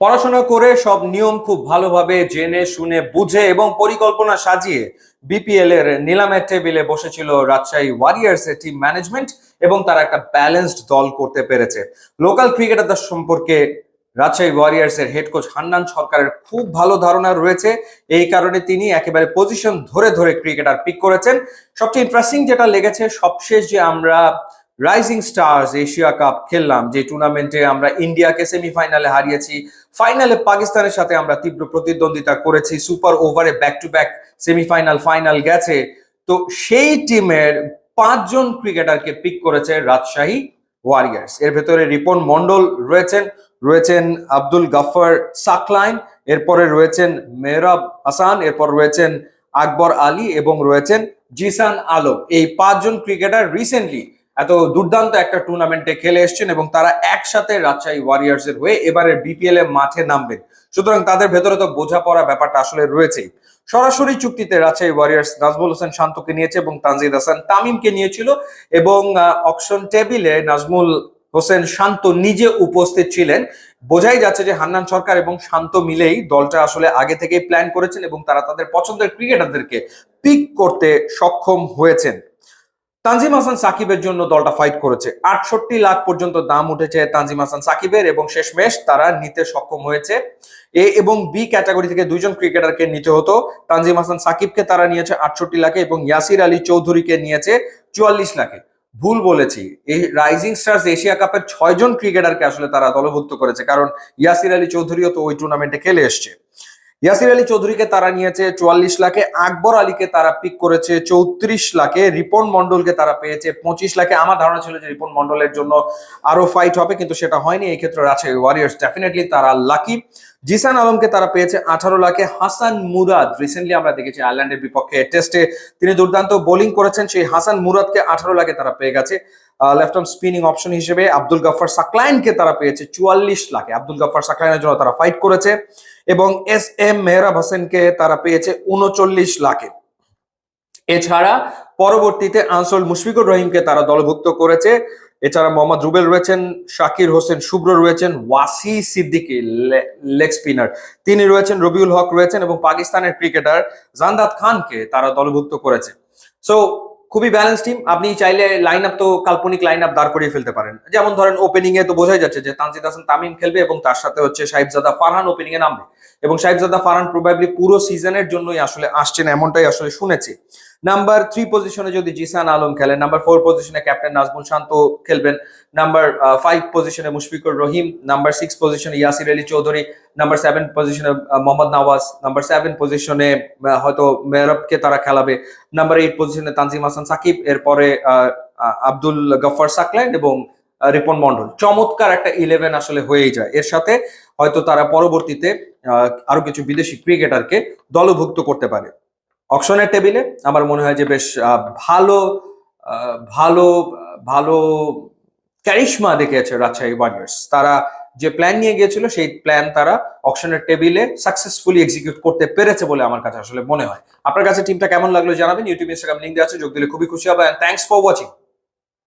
পড়াশোনা করে সব নিয়ম খুব ভালোভাবে জেনে, শুনে, বুঝে এবং পরিকল্পনা সাজিয়ে বিপিএল এর নিলামের টেবিলে বসেছিল রাজশাহী ওয়ারিয়ার্স এর টিম ম্যানেজমেন্ট এবং তারা একটা ব্যালেন্সড দল করতে পেরেছে। লোকাল ক্রিকেটারদের সম্পর্কে রাজশাহী ওয়ারিয়ার্স এর হেড কোচ হান্নান সরকারের খুব ভালো ধারণা রয়েছে। এই কারণে তিনি একেবারে পজিশন ধরে ধরে ক্রিকেটার পিক করেছেন। সবচেয়ে ইন্টারেস্টিং যেটা লেগেছে, সবশেষ যে আমরা রাইজিং স্টার্স এশিয়া কাপ খেললাম, যে টুর্নামেন্টে আমরা ইন্ডিয়াকে সেমিফাইনালে হারিয়েছি। ফাইনালে পাকিস্তানের সাথে আমরা তীব্র প্রতিদ্বন্দ্বিতা করেছি সুপার ওভারে back to back semifinal final গেছে। তো সেই টিমের পাঁচজন ক্রিকেটারকে পিক করেছে রাজশাহী ওয়ারিয়ার্স এর ভেতরে রিপন মন্ডল রয়েছেন রয়েছেন আব্দুল গাফার সাকলাইন, এরপরে রয়েছেন মেহরাব হাসান, এরপর রয়েছেন আকবর আলী এবং রয়েছেন জিসান আলম। এই পাঁচজন ক্রিকেটার রিসেন্টলি এত দুর্দান্ত একটা টুর্নামেন্টে খেলে এসেছেন এবং তারা একসাথে রাজশাহী ওয়ারিয়ার্স এর হয়ে এবারে বিপিএল এ মাঠে নামবেন। সুতরাং তাদের ভেতরে তো বোঝাপড়া ব্যাপারটা আসলে রয়েছেই। সরাসরি চুক্তিতে রাজশাহী ওয়ারিয়ার্স নাজমুল হোসেন শান্তকে নিয়েছে এবং তানজিদ হাসান তামিমকে নিয়েছিল এবং অকশন টেবিলে নাজমুল হোসেন শান্ত নিজে উপস্থিত ছিলেন। বোঝাই যাচ্ছে যে হান্নান সরকার এবং শান্ত মিলেই দলটা আসলে আগে থেকেই প্ল্যান করেছেন এবং তারা তাদের পছন্দের ক্রিকেটারদেরকে পিক করতে সক্ষম হয়েছেন। তানজিম হাসান সাকিবের জন্য দলটা ফাইট করেছে। আটষট্টি লাখ পর্যন্ত দাম উঠেছে তানজিম হাসান সাকিবের এবং শেষমেশ তারা নিতে সক্ষম হয়েছে। এ এবং বি ক্যাটাগরি থেকে দুইজন ক্রিকেটারকে নিতে হতো। তানজিম হাসান সাকিবকে তারা নিয়েছে আটষট্টি লাখে এবং ইয়াসির আলী চৌধুরীকে নিয়েছে চুয়াল্লিশ লাখে। ভুল বলেছি, এই রাইজিং স্টার্স এশিয়া কাপের ছয়জন ক্রিকেটারকে আসলে তারা দলভুক্ত করেছে, কারণ ইয়াসির আলী চৌধুরীও তো ওই টুর্নামেন্টে খেলে এসছে। ইয়াসির আলী চৌধুরীকে তারা নিয়েছে চুয়াল্লিশ লাখে, আকবর আলীকে তারা পিক করেছে চৌত্রিশ লাখে, রিপন মন্ডলকে তারা পেয়েছে পঁচিশ লাখে। আমার ধারণা ছিল যে রিপন মন্ডলের জন্য আরও ফাইট হবে, কিন্তু সেটা হয়নি। এই ক্ষেত্রে রাজশাহী ওয়ারিয়ার্স ডেফিনেটলি তারা লাকি জিসান আলমকে তারা পেয়েছে আঠারো লাখে। হাসান মুরাদ রিসেন্টলি আমরা দেখেছি আয়ারল্যান্ডের বিপক্ষে টেস্টে তিনি দুর্দান্ত বোলিং করেছেন। সেই হাসান মুরাদকে আঠারো লাখে তারা পেয়ে গেছে। লেফট আর্ম স্পিনিং অপশন হিসেবে আব্দুল গাফার সাকলাইনকে তারা পেয়েছে চুয়াল্লিশ লাখে। আব্দুল গাফার সাকলাইনের জন্য তারা ফাইট করেছে এবং এস এম মেহরাব হোসেনকে তারা পেয়েছে উনচল্লিশ লাখে। এছাড়া পরবর্তীতে আনসল মুশফিকুর রহিমকে তারা দলভুক্ত করেছে। এছাড়া মোহাম্মদ রুবেল রয়েছেন, শাকির হোসেন শুভ্র রয়েছেন, ওয়াসি সিদ্দিকি লেগ স্পিনার তিনি রয়েছেন, রবিউল হক রয়েছেন এবং পাকিস্তানের ক্রিকেটার জান্দাত খানকে তারা দলভুক্ত করেছে। সো খুবই ব্যালেন্স টিম আপনি চাইলে লাইন আপ তো কাল্পনিক লাইন আপ দাঁড় করিয়ে ফেলতে পারেন। যেমন ধরেন ওপেনিং এ তো বোঝাই যাচ্ছে যে তানজিদ হাসান তামিম খেলবে এবং তার সাথে হচ্ছে সাহিবজাদা ফারহান ওপেনিং এ নামবে। এবং সাহিবজাদা ফারহান প্রবাবলি পুরো সিজনের জন্যই আসলে আসছেন এমনটাই আসলে শুনেছি। নাম্বার থ্রি পজিশনে যদি জিসান আলম খেলেন নাম্বার ফোর পজিশনে ক্যাপ্টেন নাজমুল শান্ত খেলবেন নাম্বার ফাইভ পজিশনে মুশফিকুর রহিম নাম্বার সিক্স পজিশনে ইয়াসির আলী চৌধুরী নাম্বার সেভেন পজিশনে মোহাম্মদ নওয়াজ নাম্বার সেভেন পজিশনে হয়তো মেহরবকে তারা খেলাবে নাম্বার এইট পজিশনে তানজিম হাসান সাকিব, এরপরে আব্দুল গফর সাকলাইন এবং রিপন মন্ডল চমৎকার একটা ইলেভেন আসলে হয়েই যায়। এর সাথে হয়তো তারা পরবর্তীতে আরও কিছু বিদেশি ক্রিকেটারকে দলভুক্ত করতে পারে। অকশনের টেবিলে আমার মনে হয় যে বেশ ভালো ভালো ভালো ক্যারিশমা দেখেছে রাজশাহী ওয়ার্ডার্স তারা যে প্ল্যান নিয়ে গিয়েছিল, সেই প্ল্যান তারা অকশনের টেবিলে সাকসেসফুলি এক্সিকিউট করতে পেরেছে বলে আমার কাছে আসলে মনে হয়। আপনার কাছে টিমটা কেমন লাগল জানাবেন? ইউটিউব ইনস্টাগ্রাম লিঙ্ক দেওয়া আছে, যোগ দিলে খুবই খুশি হবে। And thanks for watching